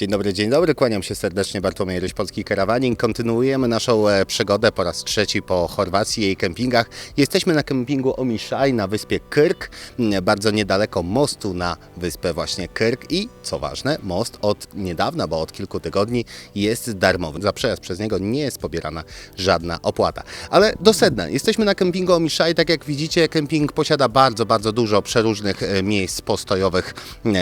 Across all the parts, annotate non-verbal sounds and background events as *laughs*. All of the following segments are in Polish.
Dzień dobry, dzień dobry, kłaniam się serdecznie, Bartłomiej Ryś, Polski Karawaning. Kontynuujemy naszą e, przygodę po raz trzeci po Chorwacji i jej kempingach. Jesteśmy na kempingu Omiszaj na wyspie Kyrk, bardzo niedaleko mostu na wyspę właśnie Kyrk i co ważne, most od niedawna, bo od kilku tygodni jest darmowy. Za przejazd przez niego nie jest pobierana żadna opłata. Ale do sedna, jesteśmy na kempingu Omiszaj, tak jak widzicie, kemping posiada bardzo, bardzo dużo przeróżnych e, miejsc postojowych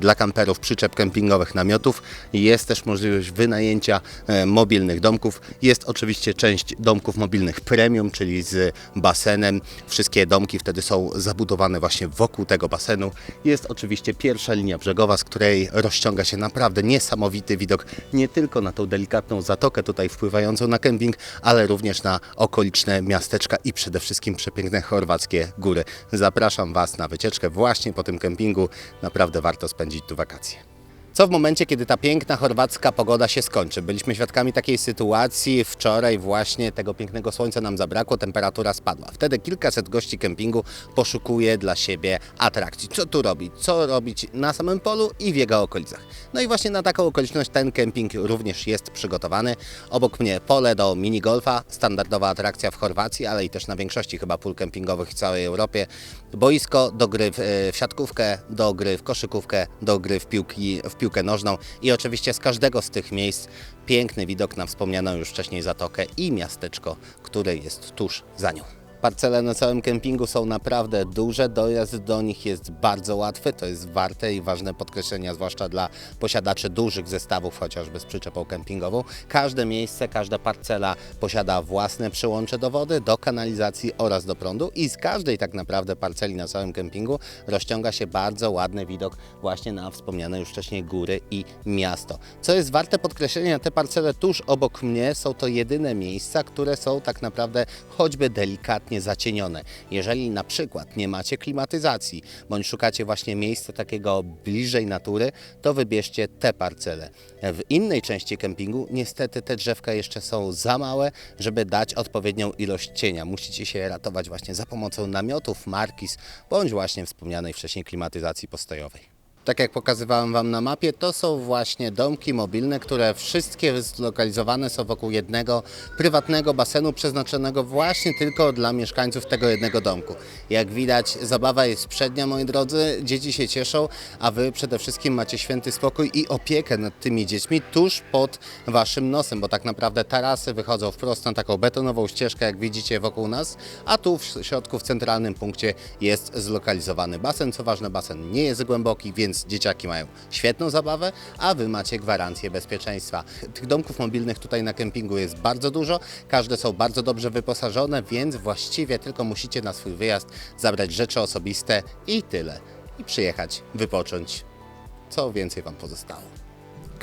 dla kamperów, przyczep kempingowych, namiotów. Jest też możliwość wynajęcia e, mobilnych domków. Jest oczywiście część domków mobilnych premium, czyli z basenem. Wszystkie domki wtedy są zabudowane właśnie wokół tego basenu. Jest oczywiście pierwsza linia brzegowa, z której rozciąga się naprawdę niesamowity widok nie tylko na tą delikatną zatokę tutaj wpływającą na kemping, ale również na okoliczne miasteczka i przede wszystkim przepiękne chorwackie góry. Zapraszam Was na wycieczkę właśnie po tym kempingu. Naprawdę warto spędzić tu wakacje. Co w momencie, kiedy ta piękna chorwacka pogoda się skończy? Byliśmy świadkami takiej sytuacji wczoraj właśnie tego pięknego słońca nam zabrakło, temperatura spadła. Wtedy kilkaset gości kempingu poszukuje dla siebie atrakcji. Co tu robić? Co robić na samym polu i w jego okolicach? No i właśnie na taką okoliczność ten kemping również jest przygotowany. Obok mnie pole do minigolfa, standardowa atrakcja w Chorwacji, ale i też na większości chyba pól kempingowych w całej Europie. Boisko do gry w, e, w siatkówkę, do gry w koszykówkę, do gry w, piłki, w piłkę nożną i oczywiście z każdego z tych miejsc piękny widok na wspomnianą już wcześniej zatokę i miasteczko, które jest tuż za nią. Parcele na całym kempingu są naprawdę duże, dojazd do nich jest bardzo łatwy, to jest warte i ważne podkreślenia, zwłaszcza dla posiadaczy dużych zestawów, chociażby z przyczepą kempingową. Każde miejsce, każda parcela posiada własne przyłącze do wody, do kanalizacji oraz do prądu i z każdej tak naprawdę parceli na całym kempingu rozciąga się bardzo ładny widok właśnie na wspomniane już wcześniej góry i miasto. Co jest warte podkreślenia, te parcele tuż obok mnie są to jedyne miejsca, które są tak naprawdę choćby delikatnie zacienione. Jeżeli na przykład nie macie klimatyzacji, bądź szukacie właśnie miejsca takiego bliżej natury, to wybierzcie te parcele. W innej części kempingu niestety te drzewka jeszcze są za małe, żeby dać odpowiednią ilość cienia. Musicie się ratować właśnie za pomocą namiotów, markis, bądź właśnie wspomnianej wcześniej klimatyzacji postojowej. Tak jak pokazywałem Wam na mapie, to są właśnie domki mobilne, które wszystkie zlokalizowane są wokół jednego prywatnego basenu przeznaczonego właśnie tylko dla mieszkańców tego jednego domku. Jak widać, zabawa jest przednia, moi drodzy, dzieci się cieszą, a Wy przede wszystkim macie święty spokój i opiekę nad tymi dziećmi tuż pod Waszym nosem, bo tak naprawdę tarasy wychodzą wprost na taką betonową ścieżkę, jak widzicie wokół nas, a tu w środku, w centralnym punkcie jest zlokalizowany basen. Co ważne, basen nie jest głęboki, więc dzieciaki mają świetną zabawę, a Wy macie gwarancję bezpieczeństwa. Tych domków mobilnych tutaj na kempingu jest bardzo dużo, każde są bardzo dobrze wyposażone, więc właściwie tylko musicie na swój wyjazd zabrać rzeczy osobiste i tyle. I przyjechać, wypocząć. Co więcej Wam pozostało?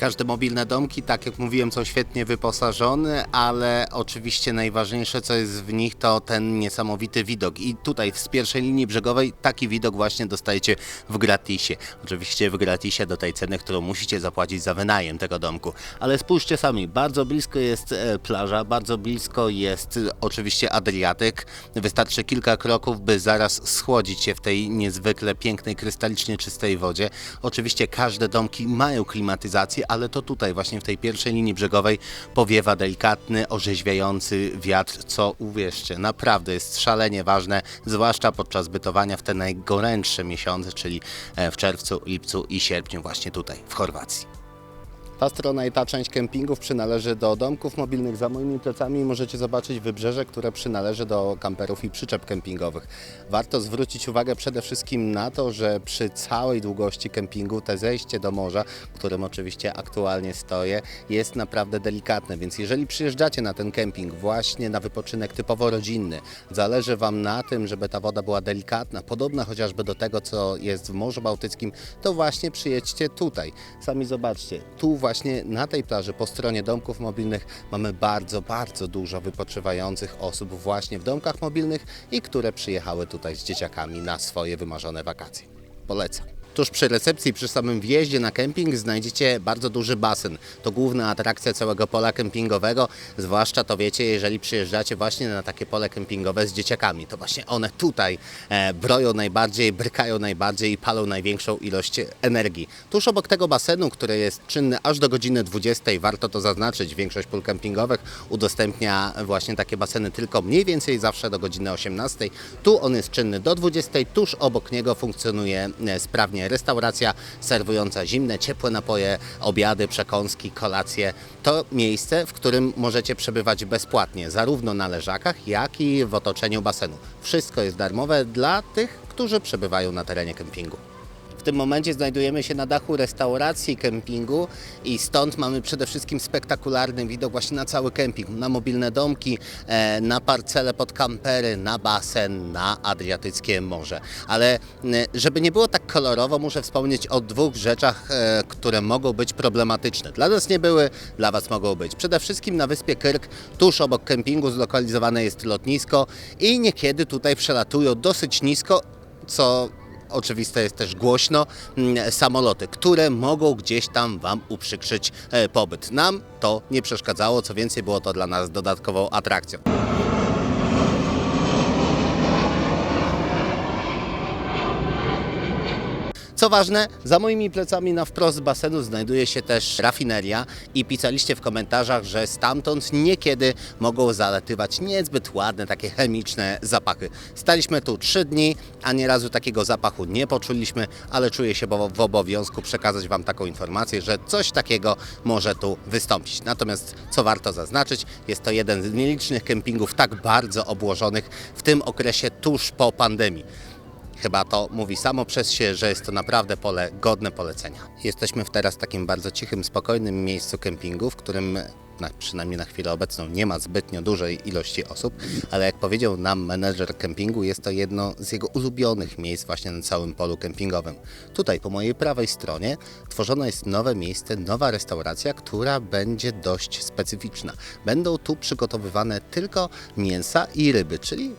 Każde mobilne domki, tak jak mówiłem, są świetnie wyposażone, ale oczywiście najważniejsze, co jest w nich, to ten niesamowity widok. I tutaj z pierwszej linii brzegowej taki widok właśnie dostajecie w gratisie. Oczywiście w gratisie do tej ceny, którą musicie zapłacić za wynajem tego domku. Ale spójrzcie sami, bardzo blisko jest e, plaża, bardzo blisko jest e, oczywiście Adriatyk. Wystarczy kilka kroków, by zaraz schłodzić się w tej niezwykle pięknej, krystalicznie czystej wodzie. Oczywiście każde domki mają klimatyzację, ale to tutaj właśnie w tej pierwszej linii brzegowej powiewa delikatny, orzeźwiający wiatr, co uwierzcie, naprawdę jest szalenie ważne, zwłaszcza podczas bytowania w te najgorętsze miesiące, czyli e, w czerwcu, lipcu i sierpniu właśnie tutaj w Chorwacji. Ta strona i ta część kempingów przynależy do domków mobilnych. Za moimi plecami możecie zobaczyć wybrzeże, które przynależy do kamperów i przyczep kempingowych. Warto zwrócić uwagę przede wszystkim na to, że przy całej długości kempingu te zejście do morza, którym oczywiście aktualnie stoję, jest naprawdę delikatne. Więc jeżeli przyjeżdżacie na ten kemping właśnie na wypoczynek typowo rodzinny, zależy Wam na tym, żeby ta woda była delikatna, podobna chociażby do tego, co jest w Morzu Bałtyckim, to właśnie przyjedźcie tutaj. Sami zobaczcie, tu właśnie na tej plaży po stronie domków mobilnych mamy bardzo, bardzo dużo wypoczywających osób właśnie w domkach mobilnych i które przyjechały tutaj z dzieciakami na swoje wymarzone wakacje. Polecam. Tuż przy recepcji, przy samym wjeździe na kemping znajdziecie bardzo duży basen. To główna atrakcja całego pola kempingowego, zwłaszcza to wiecie, jeżeli przyjeżdżacie właśnie na takie pole kempingowe z dzieciakami. To właśnie one tutaj e, broją najbardziej, brykają najbardziej i palą największą ilość energii. Tuż obok tego basenu, który jest czynny aż do godziny 20, warto to zaznaczyć, większość pól kempingowych udostępnia właśnie takie baseny tylko mniej więcej zawsze do godziny 18. Tu on jest czynny do 20, tuż obok niego funkcjonuje e, sprawnie restauracja serwująca zimne, ciepłe napoje, obiady, przekąski, kolacje. To miejsce, w którym możecie przebywać bezpłatnie, zarówno na leżakach, jak i w otoczeniu basenu. Wszystko jest darmowe dla tych, którzy przebywają na terenie kempingu. W tym momencie znajdujemy się na dachu restauracji kempingu i stąd mamy przede wszystkim spektakularny widok właśnie na cały kemping, na mobilne domki, e, na parcele pod kampery, na basen, na Adriatyckie Morze. Ale żeby nie było tak kolorowo, muszę wspomnieć o dwóch rzeczach, e, które mogą być problematyczne. Dla nas nie były, dla Was mogą być. Przede wszystkim na wyspie Kyrk, tuż obok kempingu zlokalizowane jest lotnisko i niekiedy tutaj przelatują dosyć nisko, co oczywiste jest też głośno, mm, samoloty, które mogą gdzieś tam Wam uprzykrzyć e, pobyt. Nam to nie przeszkadzało, co więcej było to dla nas dodatkową atrakcją. Co ważne, za moimi plecami na wprost basenu znajduje się też rafineria i pisaliście w komentarzach, że stamtąd niekiedy mogą zalatywać niezbyt ładne, takie chemiczne zapachy. Staliśmy tu trzy dni, a nie razu takiego zapachu nie poczuliśmy, ale czuję się w obowiązku przekazać Wam taką informację, że coś takiego może tu wystąpić. Natomiast co warto zaznaczyć, jest to jeden z nielicznych kempingów tak bardzo obłożonych w tym okresie tuż po pandemii. Chyba to mówi samo przez się, że jest to naprawdę pole godne polecenia. Jesteśmy w teraz takim bardzo cichym, spokojnym miejscu kempingu, w którym na, przynajmniej na chwilę obecną nie ma zbytnio dużej ilości osób, ale jak powiedział nam menedżer kempingu, jest to jedno z jego ulubionych miejsc właśnie na całym polu kempingowym. Tutaj po mojej prawej stronie tworzone jest nowe miejsce, nowa restauracja, która będzie dość specyficzna. Będą tu przygotowywane tylko mięsa i ryby, czyli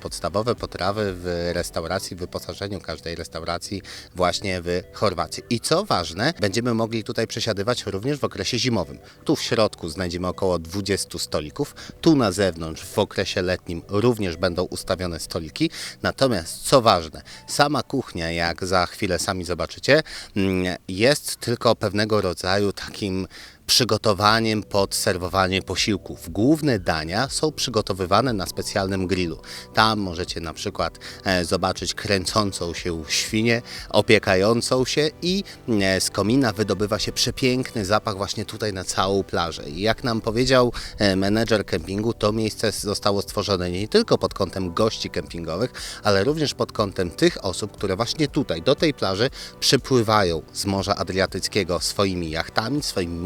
podstawowe potrawy w restauracji, w wyposażeniu każdej restauracji właśnie w Chorwacji. I co ważne, będziemy mogli tutaj przesiadywać również w okresie zimowym. Tu w środku znajdziemy około 20 stolików, tu na zewnątrz w okresie letnim również będą ustawione stoliki. Natomiast co ważne, sama kuchnia, jak za chwilę sami zobaczycie, mm, jest tylko pewnego rodzaju takim przygotowaniem pod serwowanie posiłków. Główne dania są przygotowywane na specjalnym grillu. Tam możecie na przykład e, zobaczyć kręcącą się świnię, opiekającą się i e, z komina wydobywa się przepiękny zapach właśnie tutaj na całą plażę. I jak nam powiedział e, menedżer kempingu, to miejsce zostało stworzone nie tylko pod kątem gości kempingowych, ale również pod kątem tych osób, które właśnie tutaj, do tej plaży przypływają z Morza Adriatyckiego swoimi jachtami, swoimi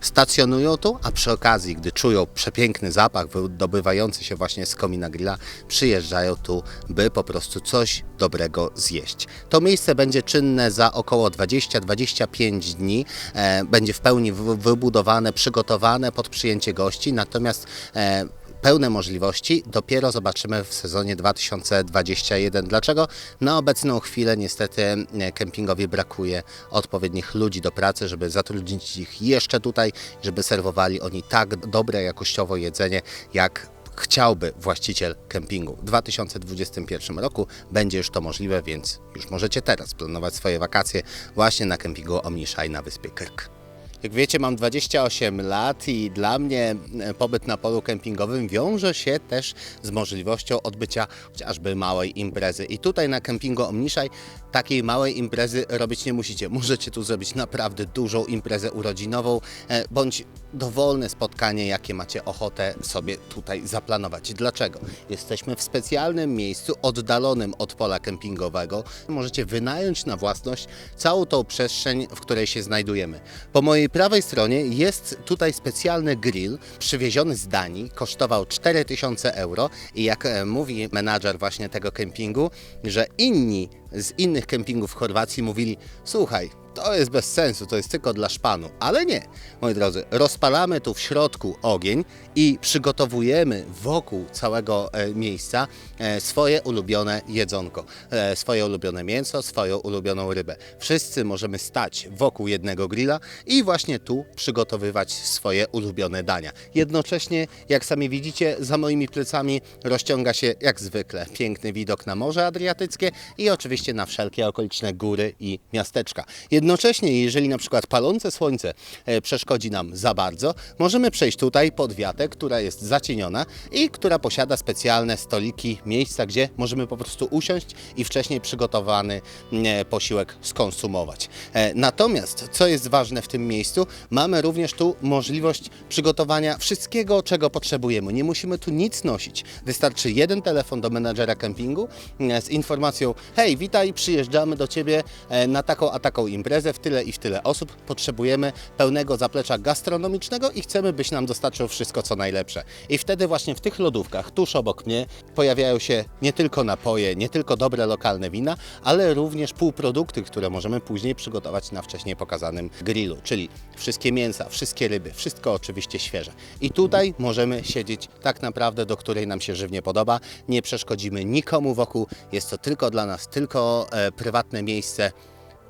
stacjonują tu, a przy okazji, gdy czują przepiękny zapach wydobywający się właśnie z komina grilla, przyjeżdżają tu, by po prostu coś dobrego zjeść. To miejsce będzie czynne za około 20-25 dni, e, będzie w pełni wy- wybudowane, przygotowane pod przyjęcie gości, natomiast e, pełne możliwości dopiero zobaczymy w sezonie 2021. Dlaczego? Na obecną chwilę niestety e, kempingowi brakuje odpowiednich ludzi do pracy, żeby zatrudnić ich jeszcze tutaj, żeby serwowali oni tak dobre jakościowo jedzenie, jak chciałby właściciel kempingu. W 2021 roku będzie już to możliwe, więc już możecie teraz planować swoje wakacje właśnie na kempingu Omniszaj na wyspie Kyrk. Jak wiecie, mam 28 lat i dla mnie e, pobyt na polu kempingowym wiąże się też z możliwością odbycia chociażby małej imprezy. I tutaj na kempingu Omniszaj takiej małej imprezy robić nie musicie. Możecie tu zrobić naprawdę dużą imprezę urodzinową e, bądź dowolne spotkanie, jakie macie ochotę sobie tutaj zaplanować. Dlaczego? Jesteśmy w specjalnym miejscu oddalonym od pola kempingowego. Możecie wynająć na własność całą tą przestrzeń, w której się znajdujemy. Po mojej prawej stronie jest tutaj specjalny grill przywieziony z Danii, kosztował 4000 euro i jak e, mówi menadżer właśnie tego kempingu, że inni z innych kempingów w Chorwacji mówili: Słuchaj, to jest bez sensu, to jest tylko dla szpanu. Ale nie, moi drodzy, rozpalamy tu w środku ogień i przygotowujemy wokół całego e, miejsca e, swoje ulubione jedzonko, e, swoje ulubione mięso, swoją ulubioną rybę. Wszyscy możemy stać wokół jednego grilla i właśnie tu przygotowywać swoje ulubione dania. Jednocześnie, jak sami widzicie, za moimi plecami rozciąga się jak zwykle piękny widok na Morze Adriatyckie i oczywiście na wszelkie okoliczne góry i miasteczka. Jednocześnie, jeżeli na przykład palące słońce e, przeszkodzi nam za bardzo, możemy przejść tutaj pod wiatę, która jest zacieniona i która posiada specjalne stoliki, miejsca, gdzie możemy po prostu usiąść i wcześniej przygotowany mm, posiłek skonsumować. E, Natomiast, co jest ważne w tym miejscu, mamy również tu możliwość przygotowania wszystkiego, czego potrzebujemy. Nie musimy tu nic nosić. Wystarczy jeden telefon do menadżera kempingu mm, z informacją: hej, witaj, przyjeżdżamy do Ciebie e, na taką a taką imprezę, w tyle i w tyle osób. Potrzebujemy pełnego zaplecza gastronomicznego i chcemy, byś nam dostarczył wszystko, co najlepsze. I wtedy właśnie w tych lodówkach, tuż obok mnie, pojawiają się nie tylko napoje, nie tylko dobre lokalne wina, ale również półprodukty, które możemy później przygotować na wcześniej pokazanym grillu, czyli wszystkie mięsa, wszystkie ryby, wszystko oczywiście świeże. I tutaj możemy siedzieć tak naprawdę, do której nam się żywnie podoba. Nie przeszkodzimy nikomu wokół, jest to tylko dla nas, tylko e, prywatne miejsce.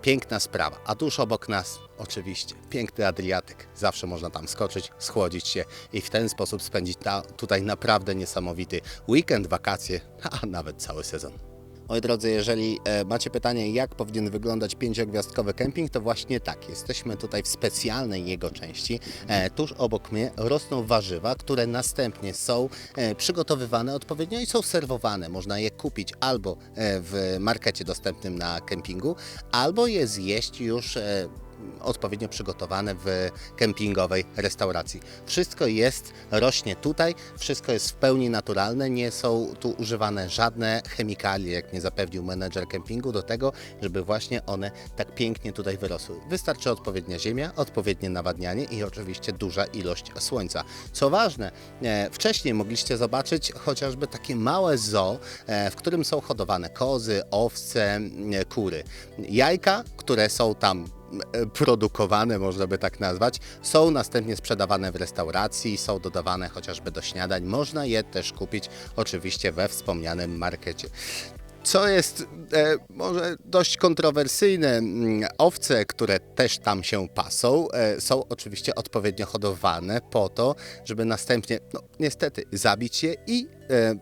Piękna sprawa, a tuż obok nas oczywiście piękny Adriatyk. Zawsze można tam skoczyć, schłodzić się i w ten sposób spędzić ta, tutaj naprawdę niesamowity weekend, wakacje, *laughs* a nawet cały sezon. Moi drodzy, jeżeli e, macie pytanie, jak powinien wyglądać pięciogwiazdkowy kemping, to właśnie tak. Jesteśmy tutaj w specjalnej jego części. E, tuż obok mnie rosną warzywa, które następnie są e, przygotowywane odpowiednio i są serwowane. Można je kupić albo w markecie dostępnym na kempingu, albo je zjeść już odpowiednio przygotowane w kempingowej restauracji. Wszystko jest, rośnie tutaj, wszystko jest w pełni naturalne, nie są tu używane żadne chemikalie, jak mnie zapewnił menedżer kempingu, do tego, żeby właśnie one tak pięknie tutaj wyrosły. Wystarczy odpowiednia ziemia, odpowiednie nawadnianie i oczywiście duża ilość słońca. Co ważne, e, wcześniej mogliście zobaczyć chociażby takie małe zoo, e, w którym są hodowane kozy, owce, kury. Jajka, które są tam produkowane, można by tak nazwać, są następnie sprzedawane w restauracji, są dodawane chociażby do śniadań. Można je też kupić oczywiście we wspomnianym markecie. Co jest e, może dość kontrowersyjne, mm, owce, które też tam się pasą, e, są oczywiście odpowiednio hodowane po to, żeby następnie, no niestety, zabić je i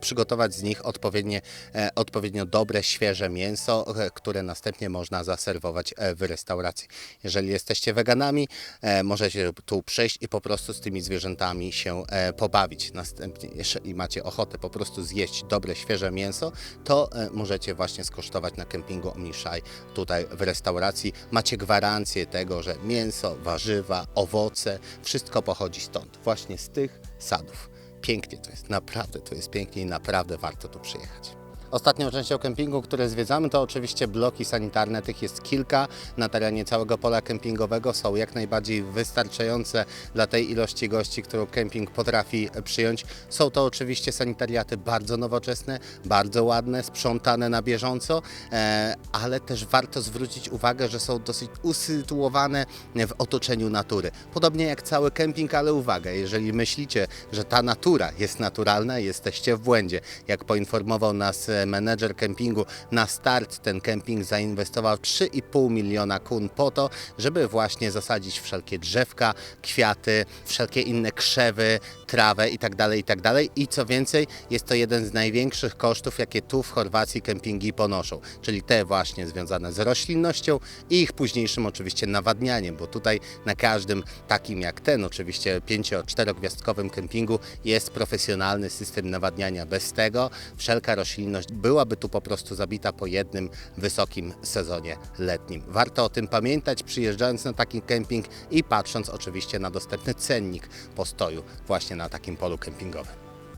przygotować z nich odpowiednie, e, odpowiednio dobre, świeże mięso, e, które następnie można zaserwować e, w restauracji. Jeżeli jesteście weganami, e, możecie tu przyjść i po prostu z tymi zwierzętami się e, pobawić. Następnie, jeżeli macie ochotę po prostu zjeść dobre, świeże mięso, to e, możecie właśnie skosztować na kempingu Omniszaj tutaj w restauracji. Macie gwarancję tego, że mięso, warzywa, owoce, wszystko pochodzi stąd, właśnie z tych sadów. Pięknie to jest, naprawdę to jest pięknie i naprawdę warto tu przyjechać. Ostatnią częścią kempingu, które zwiedzamy, to oczywiście bloki sanitarne. Tych jest kilka na terenie całego pola kempingowego. Są jak najbardziej wystarczające dla tej ilości gości, którą kemping potrafi przyjąć. Są to oczywiście sanitariaty bardzo nowoczesne, bardzo ładne, sprzątane na bieżąco, e, ale też warto zwrócić uwagę, że są dosyć usytuowane w otoczeniu natury. Podobnie jak cały kemping, ale uwaga, jeżeli myślicie, że ta natura jest naturalna, jesteście w błędzie. Jak poinformował nas e, menedżer kempingu, na start ten kemping zainwestował 3,5 miliona kun po to, żeby właśnie zasadzić wszelkie drzewka, kwiaty, wszelkie inne krzewy, trawę itd. itd. I co więcej, jest to jeden z największych kosztów, jakie tu w Chorwacji kempingi ponoszą, czyli te właśnie związane z roślinnością i ich późniejszym oczywiście nawadnianiem, bo tutaj na każdym takim jak ten, oczywiście 5-4 gwiazdkowym kempingu jest profesjonalny system nawadniania. Bez tego wszelka roślinność byłaby tu po prostu zabita po jednym wysokim sezonie letnim. Warto o tym pamiętać, przyjeżdżając na taki kemping i patrząc oczywiście na dostępny cennik postoju właśnie na takim polu kempingowym.